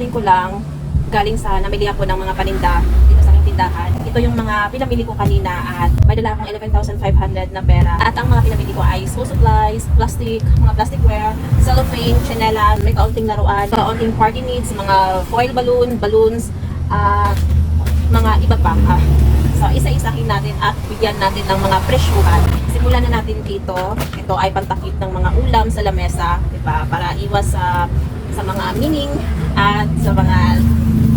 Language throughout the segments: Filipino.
kakarating ko lang galing sa namili ako ng mga paninda dito sa aking tindahan. Ito yung mga pinamili ko kanina at may dala akong 11,500 na pera. At ang mga pinamili ko ay school supplies, plastic, mga plasticware, cellophane, chanela, may kaunting laruan, kaunting party needs, mga foil balloon, balloons, at mga iba pa. Ah, So, isa-isahin natin at bigyan natin ng mga presyuhan. Simulan na natin dito. Ito ay pantakip ng mga ulam sa lamesa, di ba? Para iwas sa sa mga mining at sa mga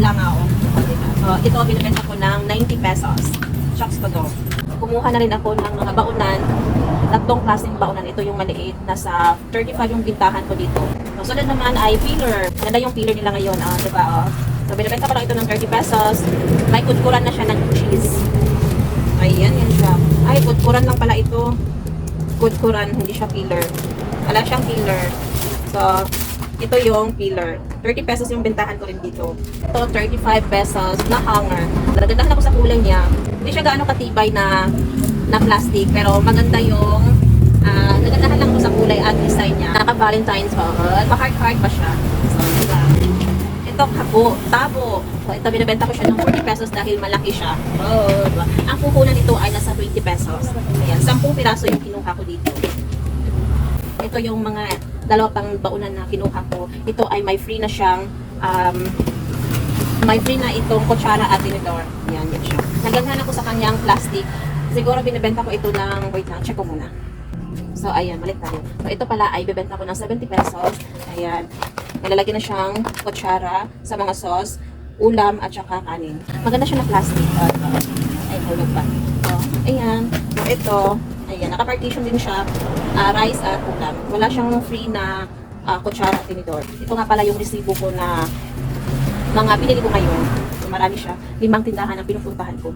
langaw. Diba? So, ito binibenta ko ng 90 pesos. Shocks to go. Kumuha na rin ako ng mga baunan. Tatlong klaseng baunan. Ito yung maliit. Nasa 35 yung bintahan ko dito. So, sunod naman ay peeler. Maganda yung peeler nila ngayon. Ah, di ba? Oh. So, binibenta ko lang ito ng 30 pesos. May kudkuran na siya ng cheese. Ayan, yan siya. Ay, kudkuran lang pala ito. Kudkuran, hindi siya peeler. Wala siyang peeler. So, ito yung peeler. 30 pesos yung bentahan ko rin dito. Ito, 35 pesos na hanger. Nagagadahan ako sa kulay niya. Hindi siya gaano katibay na na plastic, pero maganda yung ah nagandahan lang ko sa kulay at design niya. Naka-Valentine's pa. At pa-heart-heart pa siya. So, diba? Ito, habo, tabo. So, ito, binibenta ko siya ng 40 pesos dahil malaki siya. Oh, diba? Ang puhunan nito ay nasa 20 pesos. Ayan, 10 piraso yung kinuha ko dito. Ito yung mga dalawa pang baunan na kinuha ko. Ito ay may free na siyang um, may free na itong kutsara at tinidor. Yan, yan siya. Nagaghan ako sa kanyang plastic. Siguro binibenta ko ito ng, wait lang, check ko muna. So, ayan, balik tayo. So, ito pala ay bibenta ko ng 70 pesos. Ayan. Nilalagyan na siyang kutsara sa mga sauce, ulam, at saka kanin. Maganda siya na plastic. Ito. Ay, hulog pa. So, ayan. So, ito, ayan, naka-partition din siya. ah, rice at ulam. Wala siyang free na ah, kutsara at tinidor. Ito nga pala yung resibo ko na mga pinili ko ngayon. Marami siya. Limang tindahan ang pinupuntahan ko.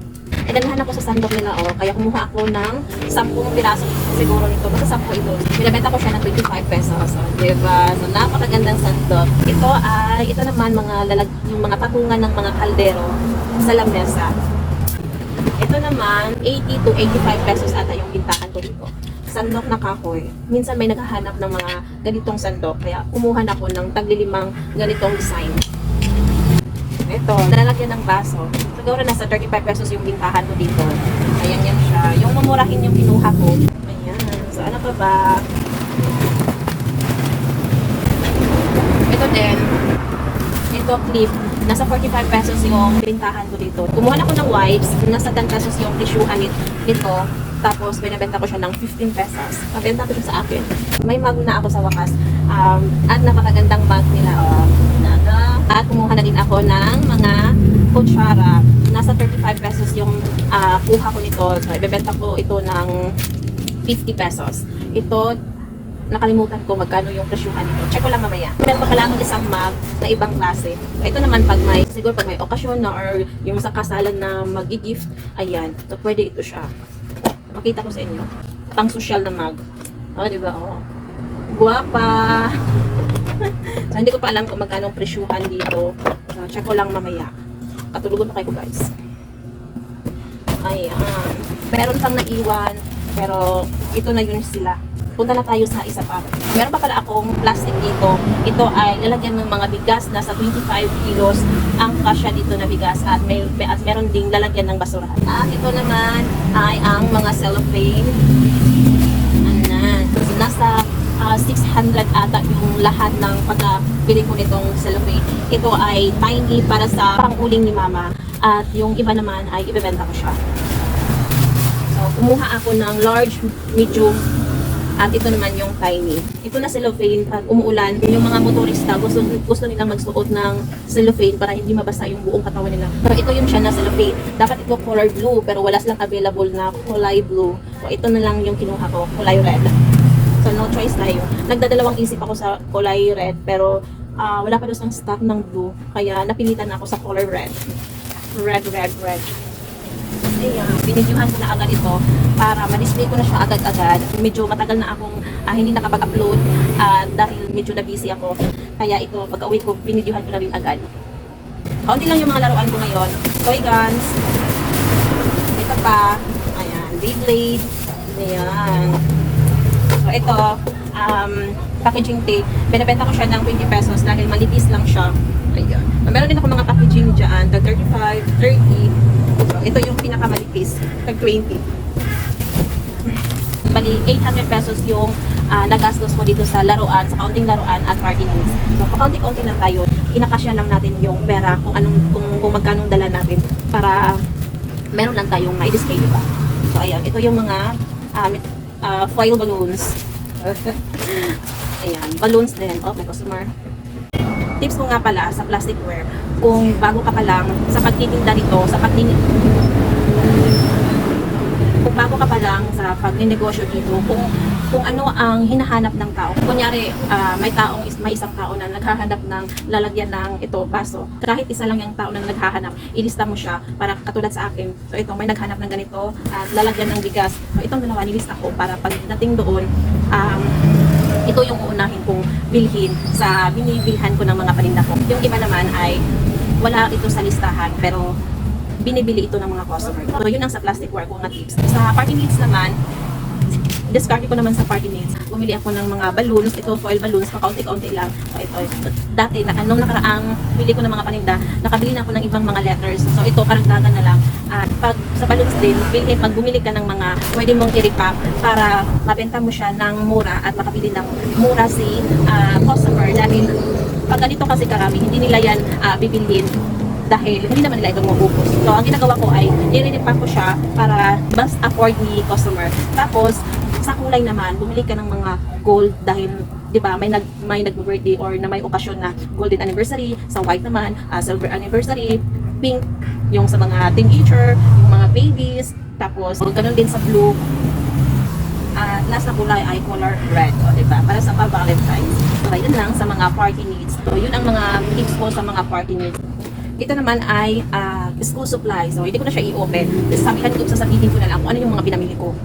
E naghahanap ako sa sandok nila, oh. Kaya kumuha ako ng 10 piraso siguro nito. Basta 10 ito. Binabenta ko siya ng 25 pesos. So, diba? So, napakagandang sandok. Ito ay, ito naman mga lalag, yung mga patungan ng mga kaldero sa lamesa. Ito naman, 80 to 85 pesos ata yung bintahan ko dito. Sandok na kahoy. Minsan may naghahanap ng mga ganitong sandok. Kaya kumuha na ako ng taglilimang ganitong design. Ito, nalalagyan ng baso. Siguro nasa 35 pesos yung bintahan ko dito. Ayan yan siya. Yung mamurahin yung kinuha ko. Ayan. So, ano pa ba? Ito din. Ito, clip. Nasa 45 pesos yung bintahan ko dito. Kumuha ako ng wipes. Nasa 10 pesos yung tisyuhan nit- nito. Tapos, binibenta ko siya ng 15 pesos. Pabenta ko siya sa akin. May mug na ako sa wakas. Um, at napakagandang mug nila. Oh. At kumuha na din ako ng mga kutsara. Nasa 35 pesos yung ah, kuha ko nito. So, ibebenta ko ito ng 50 pesos. Ito, nakalimutan ko magkano yung presyuhan nito. Check ko lang mamaya. Meron pa kailangan isang mug na ibang klase. Ito naman pag may, siguro pag may okasyon na or yung sa kasalan na mag-gift, ayan. So, pwede ito siya. Makita ko sa inyo. Pang social na mug. O, oh, di ba? Oh. Guwapa. so, hindi ko pa alam kung magkano presyuhan dito. So, check ko lang mamaya. Katulugan pa kayo guys. Ayan. Meron pang naiwan. Pero, ito na yun sila. Punta na tayo sa isa pa. Meron pa pala akong plastic dito. Ito ay lalagyan ng mga bigas. Nasa 25 kilos ang kasya dito na bigas. At, may, at meron ding lalagyan ng basura. At ito naman ay ang mga cellophane. Anan. So, nasa ah, 600 ata yung lahat ng pagkabili ko nitong cellophane. Ito ay tiny para sa panguling ni mama. At yung iba naman ay ibebenta ko siya. So, kumuha ako ng large, medium, at ito naman yung tiny. Ito na cellophane. Pag umuulan, yung mga motorista, gusto, gusto nilang magsuot ng cellophane para hindi mabasa yung buong katawan nila. So, ito yung siya na cellophane. Dapat ito color blue, pero wala silang available na kulay blue. So, ito na lang yung kinuha ko, kulay red. So, no choice tayo. Nagdadalawang isip ako sa kulay red, pero ah, wala pa doon stock ng blue. Kaya napilitan ako sa color red. Red, red, red. Ayan, binidyuhan ko na agad ito para ma-display ko na siya agad-agad. Medyo matagal na akong ah, hindi nakapag-upload at dahil medyo na busy ako. Kaya ito, pag-uwi ko, binidyuhan ko na rin agad. Kaunti lang yung mga laruan ko ngayon. Toy guns. Ito pa. Ayan, Beyblade. Ayan. So ito, um, packaging tape. Binibenta ko siya ng 20 pesos dahil manipis lang siya. Ayan. Meron din ako mga packaging dyan, tag 35, 30. So, ito yung pinakamalipis, tag 20. Bali, 800 pesos yung ah, nagastos ko dito sa laruan, sa kaunting laruan at party needs. So, kaunti-kaunti lang tayo, inakasya lang natin yung pera kung anong, kung, kung magkano dala natin para meron lang tayong ma-display, di ba? So, ayan, ito yung mga um, uh, foil balloons. ayan, balloons din. Oh, may customer. Tips ko nga pala sa plasticware, kung bago ka pa lang sa pagtitinda nito, sa pagtitinda bago ka pa lang sa pagninegosyo dito, kung kung ano ang hinahanap ng tao. Kunyari, ah, may taong may isang tao na naghahanap ng lalagyan ng ito, baso. Kahit isa lang yung tao na naghahanap, ilista mo siya para katulad sa akin. So ito, may naghanap ng ganito, at lalagyan ng bigas. So itong dalawa, nilista ko para pagdating doon, um, ito yung uunahin kong bilhin sa binibilhan ko ng mga paninda ko. Yung iba naman ay wala ito sa listahan, pero binibili ito ng mga customer. So, yun ang sa plastic ware ko na tips. Sa party needs naman, discard ko naman sa party needs. Bumili ako ng mga balloons. Ito, foil balloons. Pakaunti-kaunti lang. So, ito. Dati, na, nung nakaraang bili ko ng mga paninda, nakabili na ako ng ibang mga letters. So, ito, karagdagan na lang. At pag sa balloons din, bili, pag bumili ka ng mga pwede mong i-repack para mabenta mo siya ng mura at makabili ng mura si ah, customer. Dahil pag ganito kasi karami, hindi nila yan ah, bibilhin dahil hindi naman nila ito maubos. So, ang ginagawa ko ay nire-repack ko siya para mas afford ni customer. Tapos, sa kulay naman, bumili ka ng mga gold dahil 'di ba may nag may nag-birthday or na may okasyon na golden anniversary, sa white naman, ah, silver anniversary, pink yung sa mga teenager, yung mga babies, tapos ganun din sa blue. At last na kulay ay color red, o diba? Para sa pa-valentine's. So, yun lang sa mga party needs. So, yun ang mga tips ko sa mga party needs. Ito naman ay ah, school supplies. So, hindi ko na siya i-open. Sabihan ko, sasabihin ko na lang kung ano yung mga pinamili ko.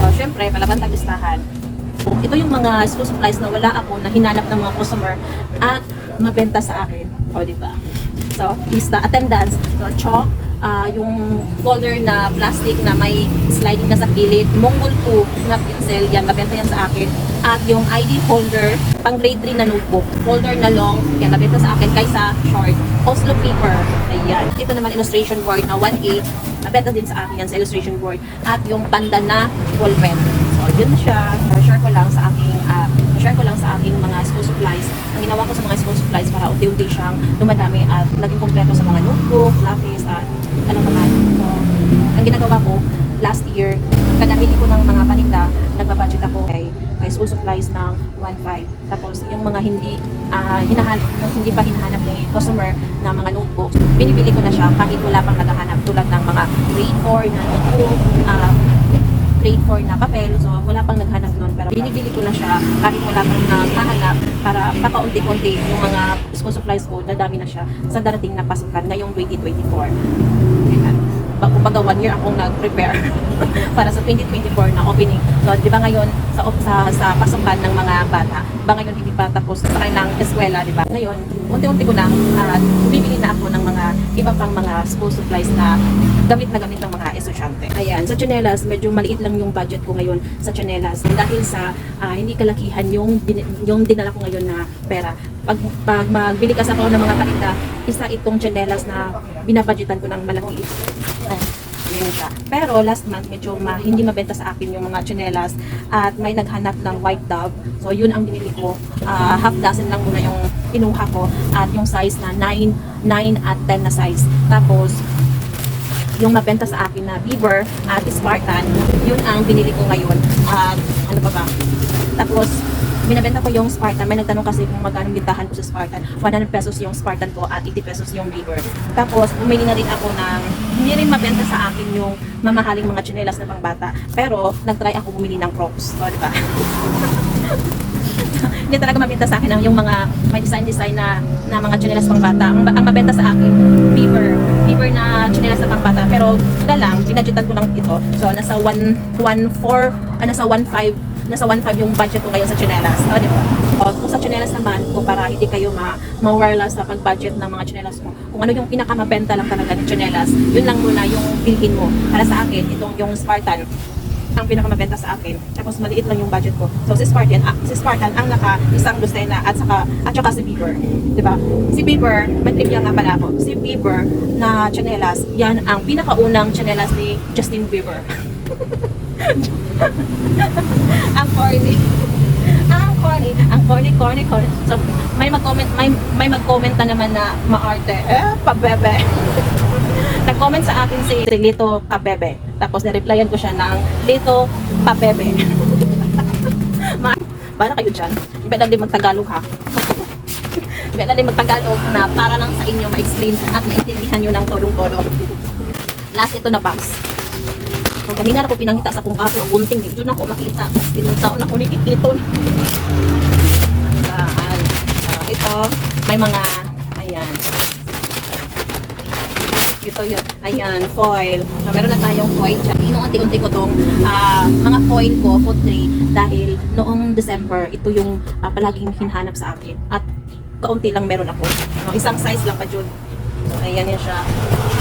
So, syempre, palabantang listahan. So, ito yung mga school supplies na wala ako na hinanap ng mga customer at mabenta sa akin. O, di ba? So, lista, attendance, so, chalk, ah, yung folder na plastic na may sliding na sa gilid, Mongol 2 na pencil, yan, mabenta yan sa akin. At yung ID folder, pang grade 3 na notebook, folder na long, yan, mabenta sa akin kaysa short. Oslo paper, ayan. Ito naman illustration board na 1A, mabenta din sa akin yan sa illustration board. At yung panda na ball pen. So, yun siya. Share ko lang sa aking, ah, share ko lang sa aking mga school supplies. Ang ginawa ko sa mga school supplies para unti-unti siyang dumadami at naging kompleto sa mga notebook, lapis, at ano pa man. So, ang ginagawa ko, last year, kada ko ng mga paninda, nagbabudget ako kay, kay school supplies ng 1.5. Tapos, yung mga hindi ah hinahanap, yung hindi pa hinahanap ni customer na mga notebooks, binibili ko na siya kahit wala pang naghahanap tulad ng mga grade 4 na notebook, ah, grade 4 na papel. So, wala pang naghanap nun. Pero binibili ko na siya kahit wala pang naghahanap para pakaunti-unti yung mga school supplies ko, dadami na siya sa darating na pasukan ngayong 2024. Kumbaga, one year akong nag-prepare para sa 2024 na opening. So, di ba ngayon, sa, sa, sa pasukan ng mga bata, ba ngayon hindi pa tapos sa kanilang eskwela, di ba? Ngayon, unti-unti ko na, at bibili na ako ng mga iba pang mga school supplies na gamit na gamit ng mga estudyante. Ayan, sa chanelas, medyo maliit lang yung budget ko ngayon sa chanelas dahil sa ah, hindi kalakihan yung, yung dinala ko ngayon na pera. Pag, pag magbili ka sa ako ng mga paninda, isa itong chanelas na binabudgetan ko ng malaki. Ayan, siya. Pero last month, medyo ma, hindi mabenta sa akin yung mga chanelas at may naghanap ng white dove. So, yun ang binili ko. Ah, half dozen lang muna yung kinuha ko at yung size na 9, 9 at 10 na size. Tapos, yung mabenta sa akin na Beaver at Spartan, yun ang binili ko ngayon. At ano pa ba? Tapos, binabenta ko yung Spartan. May nagtanong kasi kung magkano bintahan ko sa Spartan. 100 pesos yung Spartan ko at 80 pesos yung Beaver. Tapos, bumili na rin ako ng hindi rin mabenta sa akin yung mamahaling mga tsinelas na pangbata. Pero, nagtry ako bumili ng Crocs. O, di ba? hindi talaga mabenta sa akin ang yung mga may design-design na, na mga tsinelas pang bata. Ang, ang mabenta sa akin, Beaver. Beaver na tsinelas na pang bata. Pero wala lang, binadgetan ko lang ito. So, nasa 1, 1, 4, ah, nasa 1, 5, nasa 1.5 yung budget ko ngayon sa tsinelas. O, di ba? O, kung sa tsinelas naman, kung para hindi kayo ma ma-wireless sa pag-budget ng mga tsinelas mo, kung ano yung pinakamabenta lang talaga ng tsinelas, yun lang muna yung bilhin mo. Para sa akin, itong yung Spartan, ang pinakamabenta sa akin. Tapos maliit lang yung budget ko. So si Spartan, ah, si Spartan ang naka isang dosena at saka at saka si Bieber. 'Di ba? Si Bieber, may trivia nga pala ako. Si Bieber na chanelas, yan ang pinakaunang chanelas ni Justin Bieber. ang corny. ang corny. Ang corny, corny, corny. So, may mag-comment, may, may mag-comment na naman na maarte. Eh, pabebe. Nag-comment sa akin si Lito Pabebe. Tapos nireplyan ko siya ng Lito Pabebe. Ma Bala kayo dyan. Iba lang din magtagalog ha. Iba lang din magtagalog na para lang sa inyo ma-explain at maintindihan nyo ng tolong-tolong. Last ito na box. So, kanina na ko pinangita sa kung aso ang bunting. Dito na ko makita. Pinuntaon ako ni Kikiton. Ito, may mga, ayan. Ito yun, ayan, foil. So, meron na tayong foil dyan. Inuunti-unti ko tong ah, mga foil ko, food tray, dahil noong December, ito yung ah, palaging hinahanap sa akin. At kaunti lang meron ako. No, isang size lang pa dyan. Ayan yan siya.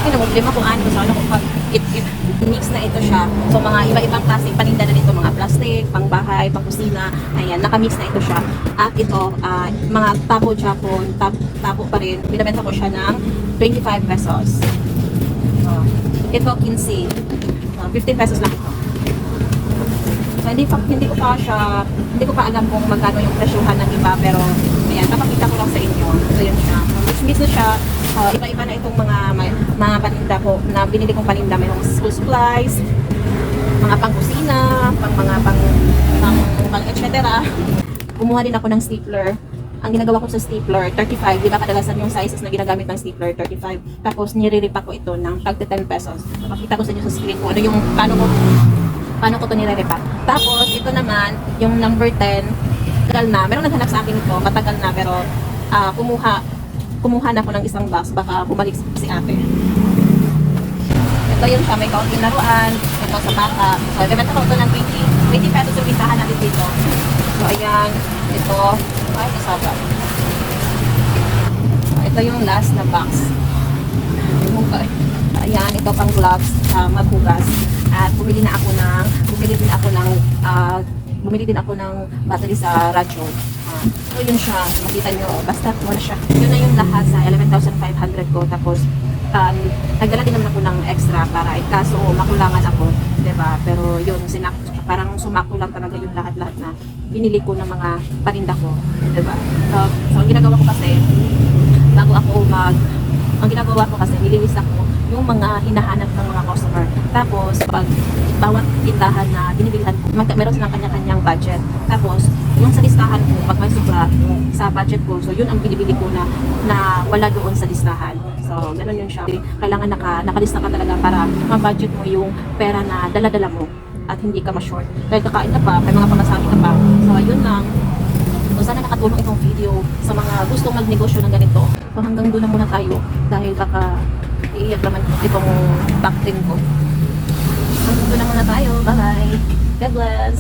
Ay, problema kung ano. So, ano kung pag it, it, mix na ito siya. So, mga iba-ibang klaseng paninda na nito. Mga plastic, pangbahay, pangkusina. Ayan, nakamix na ito siya. At ito, ah, mga tabo Japon, tab, tabo pa rin. Binabenta ko siya ng 25 pesos. So, ito, 15. Ah, 15 pesos lang ito. So, hindi, pa, hindi ko pa siya, hindi ko pa alam kung magkano yung presyuhan ng iba, pero ayan, napakita ko lang sa inyo. So, yun siya. So, mix, mix na siya. Uh, iba-iba na itong mga may, mga paninda ko na binili kong paninda. Mayroong school supplies, mga pang-kusina, pang mga pang, pang, pang et cetera. Kumuha din ako ng stapler. Ang ginagawa ko sa stapler, 35. Di ba kadalasan yung sizes na ginagamit ng stapler, 35. Tapos nire-repa ko ito ng tag 10 pesos. Makita ko sa inyo sa screen kung ano yung paano ko paano ko ito nire-repa. Tapos ito naman, yung number 10, matagal na. Meron naghanap sa akin ito, matagal na pero ah, kumuha kumuha na ako ng isang box, baka bumalik si ate. Ito yung siya, may kaunting laruan, ito sa bata. So, ibebenta ko ito ng 20, 20 pesos yung isahan natin dito. So, ayan, ito, ay, kasaba. So, ito yung last na box. Okay. Ayan, ito pang gloves, uh, maghugas. At bumili na ako ng, bumili din ako ng, ah, bumili din ako ng battery sa radyo. Ah, so yun siya, makita nyo, basta wala siya. Yun na yung lahat sa 11,500 ko. Tapos, um, nagdala din naman ako ng extra para in kaso makulangan ako, ba? Pero yun, sinak parang sumakto lang talaga yung lahat-lahat na binili ko ng mga paninda ko, ba? So, so ang ginagawa ko kasi bago ako mag ang ginagawa ko kasi nililis ako yung mga hinahanap ng mga customer. Tapos, pag bawat tindahan na binibilhan ko, mag- meron silang kanya-kanyang budget. Tapos, yung sa listahan ko, pag may sobra sa budget ko, so yun ang binibili ko na, na wala doon sa listahan. So, ganun yun siya. Kailangan naka, nakalista ka talaga para ma-budget mo yung pera na dala-dala mo at hindi ka ma-short. Dahil kakain ka pa, may mga pamasahe ka pa. So, yun lang. So, sana nakatulong itong video sa mga gustong magnegosyo ng ganito. So, hanggang doon na muna tayo dahil baka iiyak naman itong backting ko. Doon na muna tayo. Bye-bye. God bless.